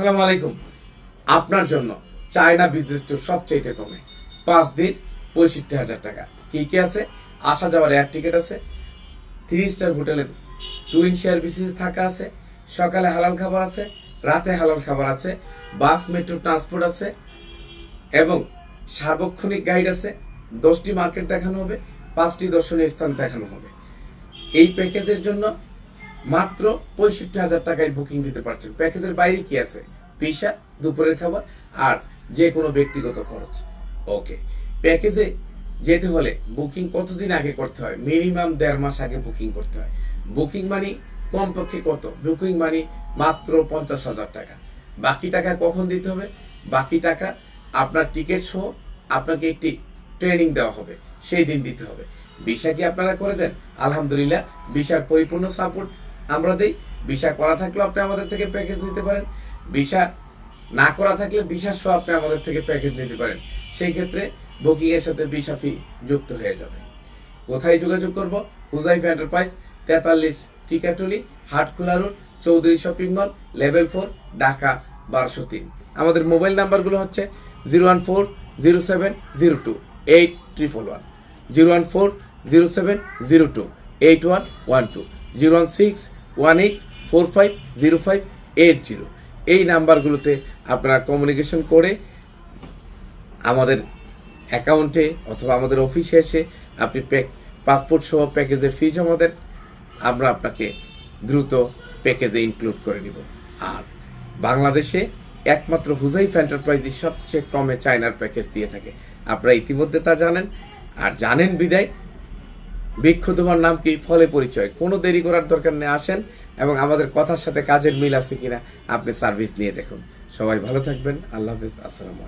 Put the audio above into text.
আসসালামু আলাইকুম। আপনার জন্য চায়না বিজনেস ট্যুর সবচাইতে কমে। পাঁচ দিন পঁয়ষট্টি হাজার টাকা। কি কি আছে? আসা যাওয়ার এয়ার টিকিট আছে। থ্রি স্টার হোটেলে টুইন শেয়ার বিসিসি থাকা আছে। সকালে হালাল খাবার আছে, রাতে হালাল খাবার আছে বাস মেট্রো ট্রান্সপোর্ট আছে, এবং সার্বক্ষণিক গাইড আছে। দশটি মার্কেট দেখানো হবে, পাঁচটি দর্শনীয় স্থান দেখানো হবে। এই প্যাকেজের জন্য মাত্র পঁয়ষট্টি হাজার টাকায় বুকিং দিতে পারছেন। প্যাকেজের বাইরে কি আছে? পিসা দুপুরের খাবার আর যে কোনো ব্যক্তিগত খরচ। ওকে প্যাকেজে যেতে হলে বুকিং কতদিন আগে করতে হয়? মিনিমাম দেড় মাস আগে বুকিং করতে হয়। বুকিং মানি কমপক্ষে কত? বুকিং মানি মাত্র পঞ্চাশ হাজার টাকা। বাকি টাকা কখন দিতে হবে? বাকি টাকা আপনার টিকিট সহ আপনাকে একটি ট্রেনিং দেওয়া হবে। সেই দিন দিতে হবে। ভিসা কি আপনারা করে দেন? আলহামদুলিল্লাহ ভিসার পরিপূর্ণ সাপোর্ট আমরা দিই। ভিসা করা থাকলেও আপনি আমাদের থেকে প্যাকেজ নিতে পারেন। ভিসা না করা থাকলে ভিসা সহ আপনি আমাদের থেকে প্যাকেজ নিতে পারেন। সেই ক্ষেত্রে বুকিং এর সাথে ভিসা ফি যুক্ত হয়ে যাবে। কোথায় যোগাযোগ করব? হুজাইফ এন্টারপ্রাইজ তেতাল্লিশ Tikatuli, Hatkhola road, Chowdhury shopping mall level four Dhaka, বারোশো তিন। আমাদের মোবাইল নাম্বারগুলো হচ্ছে zero one four zero seven zero two eight triple one zero one four zero seven zero two eight one one two zero one six one eight four five zero five eight zero. এই নাম্বারগুলোতে আপনারা communication করে আমাদের অ্যাকাউন্টে অথবা আমাদের অফিসে এসে আপনি পাসপোর্ট সহ প্যাকেজের ফি জমা দেন, আমরা আপনাকে দ্রুত প্যাকেজে ইনক্লুড করে নিব। আর বাংলাদেশে একমাত্র হুজাইফ এন্টারপ্রাইজই সবচেয়ে কমে চায়নার প্যাকেজ দিয়ে থাকে। আপনারা ইতিমধ্যে তা জানেন। আর জানেন বিদায় বৃক্ষ তোমার নাম কি? ফলে পরিচয়। কোনো দেরি করার দরকার নেই, আসেন এবং আমাদের কথার সাথে কাজের মিল আছে কিনা আপনি সার্ভিস নিয়ে দেখুন। সবাই ভালো থাকবেন। আল্লাহ হাফিজ। আসসালামু